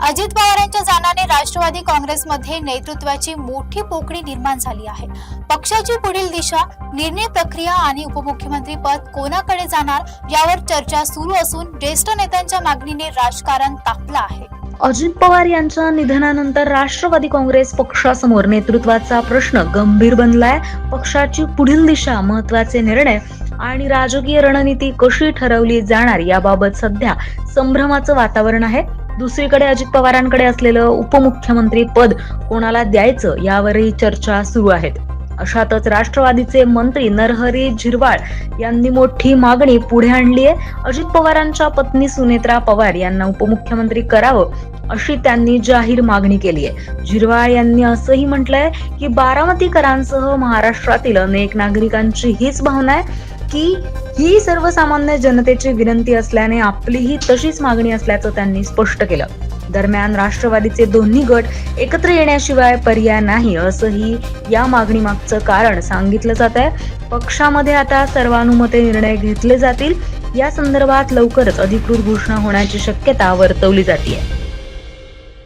अजित पवार यांच्या जाण्याने राष्ट्रवादी काँग्रेसमध्ये नेतृत्वाची मोठी पोकळी निर्माण झाली आहे. पक्षाची पुढील दिशा निर्णय प्रक्रिया आणि उपमुख्यमंत्री पद कोणाकडे जाणार यावर चर्चा सुरू असून ज्येष्ठ नेत्यांच्या मागणीने राजकारण तापलं आहे. अजित पवार यांच्या निधनानंतर राष्ट्रवादी काँग्रेस पक्षासमोर नेतृत्वाचा प्रश्न गंभीर बनलाय. पक्षाची पुढील दिशा महत्त्वाचे निर्णय आणि राजकीय रणनीती कशी ठरवली जाणार याबाबत सध्या संभ्रमाचं वातावरण आहे. दुसरीकडे अजित पवारांकडे असलेलं उपमुख्यमंत्री पद कोणाला द्यायचं यावरही चर्चा सुरू आहेत. अशातच राष्ट्रवादीचे मंत्री नरहरी झिरवाळ यांनी मोठी मागणी पुढे आणली आहे. अजित पवारांच्या पत्नी सुनेत्रा पवार यांना उपमुख्यमंत्री करावं अशी त्यांनी जाहीर मागणी केली आहे. झिरवाळ यांनी असंही म्हटलंय की बारामतीकरांसह महाराष्ट्रातील अनेक नागरिकांची हीच भावना आहे की ही सर्वसामान्य जनतेची विनंती असल्याने आपलीही तशीच मागणी असल्याचं त्यांनी स्पष्ट केलं. दरम्यान राष्ट्रवादीचे दोन्ही गट एकत्र येण्याशिवाय पर्याय नाही असंही या मागणीमागचं कारण सांगितलं जात आहे. पक्षामध्ये आता सर्वानुमते निर्णय घेतले जातील. या संदर्भात लवकरच अधिकृत घोषणा होण्याची शक्यता वर्तवली जाते